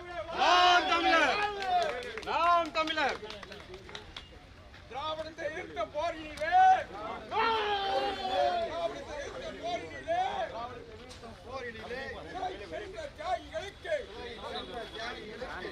நாம் தமிழர். நாம் தமிழர். திராவிடத்தை எதிர்த்த போரினிலே. திராவிடத்தை எதிர்த்த போரினிலே.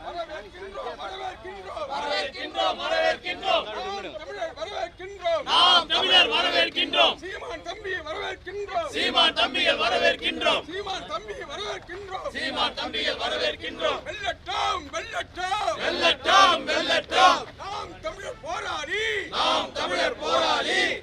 வரவேற்கின்றோம் வரவேற்கின்றோம் வரவேற்கின்றோம். வரவேற்கின்றோம் வரவேற்கின்றோம் நாம் தமிழர் வரவேற்கின்றோம். சீமான் தம்பி வரவேற்கின்றோம். சீமான் தம்பியை வரவேற்கின்றோம். சீமான் தம்பியை வரவேற்கின்றோம். சீமான் தம்பியை வரவேற்கின்றோம். வெள்ளட்டாம் வெள்ளட்டாம் வெல்லட்டும் வெல்லட்டும். நாம் தமிழர் போராளி. நாம் தமிழர் போராளி.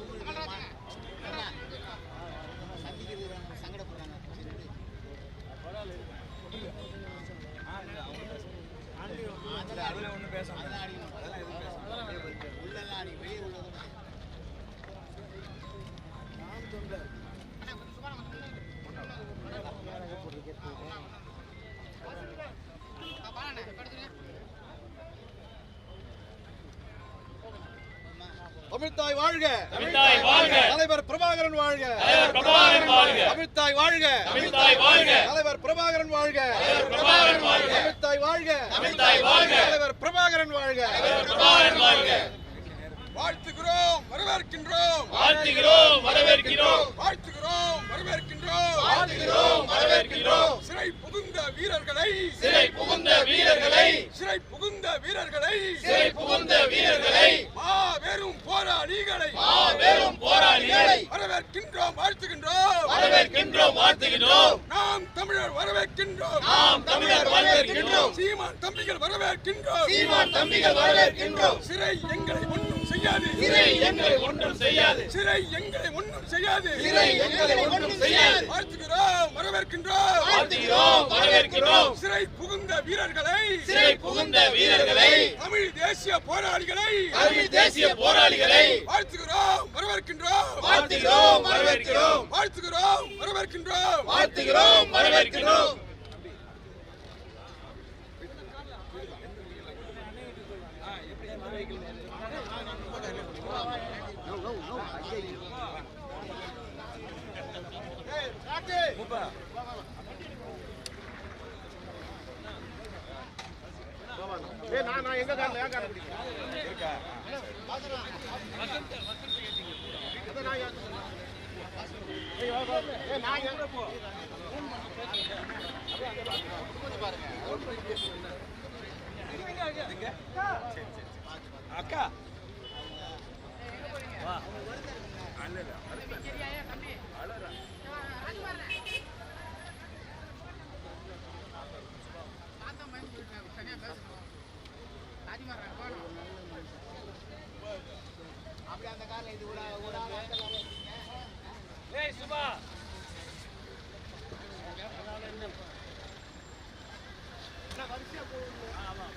குத்துலாமா தமிழ்தாய் வாழ்க. தமிழ்தாய் வாழ்க. தலைவர் பிரபாகரன் வாழ்க. தலைவர் பிரபாகரன் வாழ்க. தமிழ்தாய் வாழ்க. தமிழ்தாய் வாழ்க. தலைவர் பிரபாகரன் வாழ்க. பிரபாகரன் வாழ்க. தமிழ்தாய் வாழ்க. தமிழ்தாய் வாழ்க. தலைவர் பிரபாகரன் வாழ்க. பிரபாகரன் வாழ்க. வாழ்த்துகிறோம் வரவேற்கின்றோம். வாழ்த்துகிறோம் வரவேற்கிறோம். வாழ்த்துகிறோம் வரவேற்கின்றோம். வாழ்த்துகிறோம் வரவேற்கிறோம். சிறை புகுந்த வீரர்களை. சிறை புகுந்த வீரர்களை. சிறை புகுந்த வீரர்களை. சிறை புகுந்த வீரர்களை. மாபெரும் போராளிகளை. மாபெரும் போராளிகளை. வரவேற்கின்றோம் வாழ்த்துகின்றோம். வரவேற்கின்றோம் வாழ்த்துகின்றோம். நாம் தமிழர் வரவேற்கின்றோம். நாம் தமிழர் வரவேற்கின்றோம். சீமான் தம்பிகள் வரவேற்கின்றோம். சீமான் தம்பிகள் வரவேற்கின்றோம். சிறை எங்களை ஒன்றும் செய்யாது. சிறை எங்களை ஒன்றும் செய்யாது. சிறை எங்களை ஒன்றும் செய்யாது. சிறை எங்களை ஒன்றும் செய்யாது. வாழ்த்துகிறோம் வரவேற்கின்றோம். வாழ்த்துகிறோம். வரவேற்கிறோம் வரவேற்கிறோம். சிறை புகுந்த வீரர்களை சிறை புகுந்த வீரர்களை தமிழ் தேசிய போராளிகளை தமிழ் தேசிய போராளிகளை வாழ்த்துகிறோம் வரவேற்கின்றோம். வாழ்த்துகிறோம் வரவேற்கிறோம். வாழ்த்துகிறோம் வரவேற்கின்றோம். வாழ்த்துகிறோம் வரவேற்கிறோம். No. ஏ நான் நான் எங்க கார்ல ஏன் கார் பிடிக்கிறேன்? இருக்கா வசந்த் வசந்த் கேட்டிங்க நான் ஏன் ஏய் வா வா ஏ நான் எங்க போ அக்கா. வா. அல்லல அழறா தனியா பேசணும். அப்படியே அந்த காரில் இது விடா விடாத ஏய் சுபா என்ன வரிசையா போகுது ஆமாம்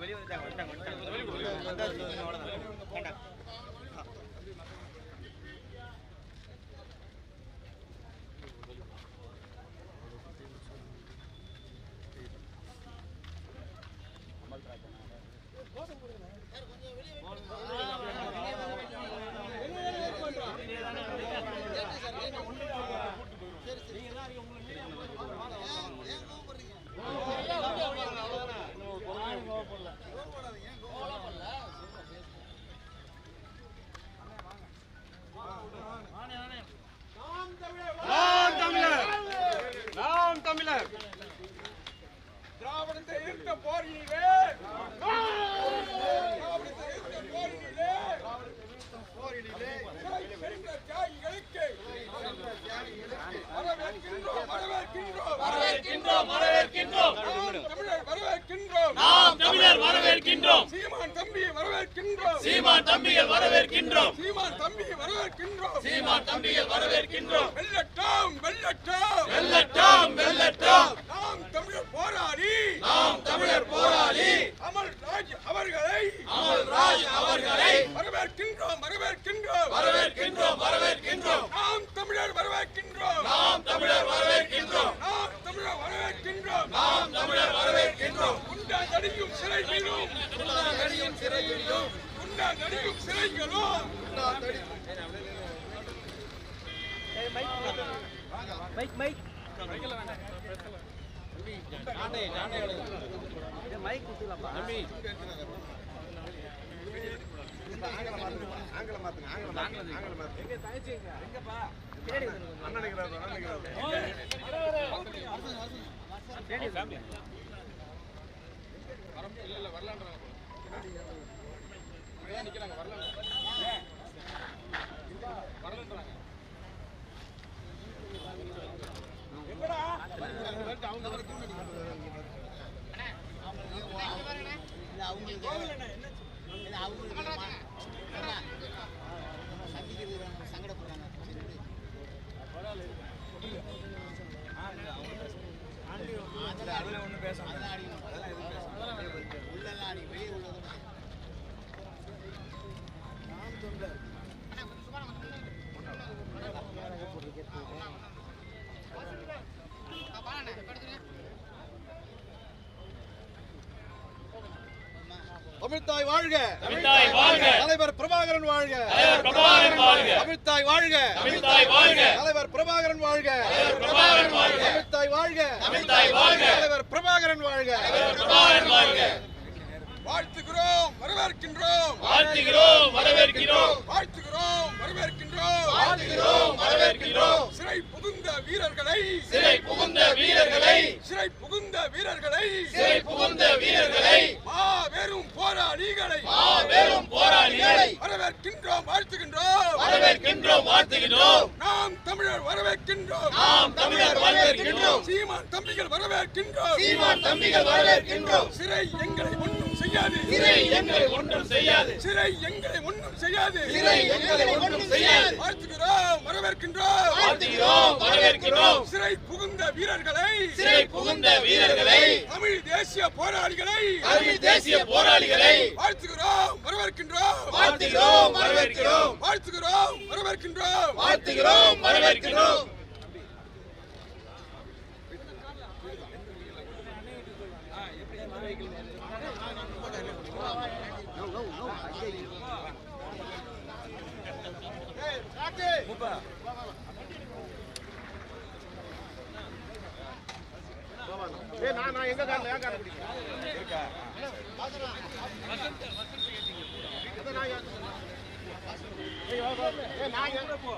வெளியே வந்துட்டாங்க வந்துட்டாங்க வந்துட்டாங்க தமிழர் நாம் தமிழர் திராவிடத்தை எதிர்த்த போரினிலே திராவிடத்தை எதிர்த்த போரினிலே சிறை சென்ற தியாகிகளுக்கு வரவேற்கின்றோம் வரவேற்கின்றோம் வரவேற்கின்றோம் வரவேற்கின்றோம் நாம் தமிழர் வரவேற்கின்றோம் நாம் தமிழர் வரவேற்கின்றோம் சீமான் தம்பியை வரவேற்கின்றோம் சீமான் தம்பிகள் வரவேற்கின்றோம். சீமான் தம்பியை வரவேற்கின்றோம். சீமான் தம்பிகள் வரவேற்கின்றோம். வெல்லட்டும் வெல்லட்டும். வெல்லட்டும் வெல்லட்டும். நாம் தமிழர் போராளி. நாம் தமிழர் போராளி. அமல் ராஜ் அவர்களை அமல்ராஜ் அவர்களை வரவேற்கின்றோம் வரவேற்கின்றோம். வரவேற்கின்றோம் வரவேற்கின்றோம். நாம் தமிழர் வரவேற்கின்றோம். நாம் தமிழர் வரவேற்கின்றோம். நாம் தமிழர் வரவேற்கின்றோம். நாம் தமிழர் வரவேற்கின்றோம். குண்டா சிறைகளும் நடியும் சிறையிலும் குண்டா நடியும் சிறைகளும் மைக் மைக் மைக் குத்துலாம்ப்பா பின்னாடி வந்துருங்க. பின்னாடி வந்துருங்க. தமிழ்தாய் வாழ்க. தமிழ்தாய் வாழ்க. தலைவர் பிரபாகரன் வாழ்க. தலைவர் பிரபாகரன் வாழ்க. தமிழ்தாய் வாழ்க. தமிழ்தாய் வாழ்க. தலைவர் பிரபாகரன் வாழ்க. பிரபாகரன் வாழ்க. தமிழ்தாய் வாழ்க. தமிழ்தாய் வாழ்க. தலைவர் பிரபாகரன் வாழ்க. பிரபாகரன் வாழ்க. வாழ்த்துகிறோம் வரவேற்கின்றோம். வாழ்த்துகிறோம் வரவேற்கிறோம். வாழ்த்துகிறோம் வரவேற்கின்றோம். வாழ்த்துகிறோம் வரவேற்கிறோம். சிறை புகுந்த வீரர்களை. சிறை புகுந்த வீரர்களை. சிறை புகுந்த வீரர்களை. சிறை புகுந்த வீரர்களை. மாபெரும் போராளிகளை. மாபெரும் போராளிகளை. வரவேற்கின்றோம் வாழ்த்துகின்றோம். வரவேற்கின்றோம் வாழ்த்துகின்றோம். நாம் தமிழர் வரவேற்கின்றோம். நாம் தமிழர் வரவேற்கின்றோம். சீமான் தம்பிகள் வரவேற்கின்றோம். சீமான் தம்பிகள் வரவேற்கின்றோம். சிறை எங்களை ஒன்றும் செய்யாது. சிறை எங்களை ஒன்றும் செய்யாது. சிறை எங்களை ஒன்றும் செய்யாது. சிறை எங்களை ஒன்றும் செய்யாது. வாழ்த்துகிறோம் வரவேற்கின்றோம். வாழ்த்துகிறோம் வரவேற்கிறோம் சிறை புகுந்த வீரர்களை. சிறை புகுந்த வீரர்களை. தமிழ் தேசிய போராளிகளை. தமிழ் தேசிய போராளிகளை. வாழ்த்துகிறோம் வரவேற்கின்றோம். வாழ்த்துகிறோம் வரவேற்கிறோம். வாழ்த்துகிறோம் வரவேற்கின்றோம். வாழ்த்துகிறோம் வரவேற்கிறோம் நான் நான் எங்க காரணம் ஏன் காரணம் பிடிக்கிறேன் நான் எங்க- ஏய், வா, வா. ஏய், நான் எங்க போ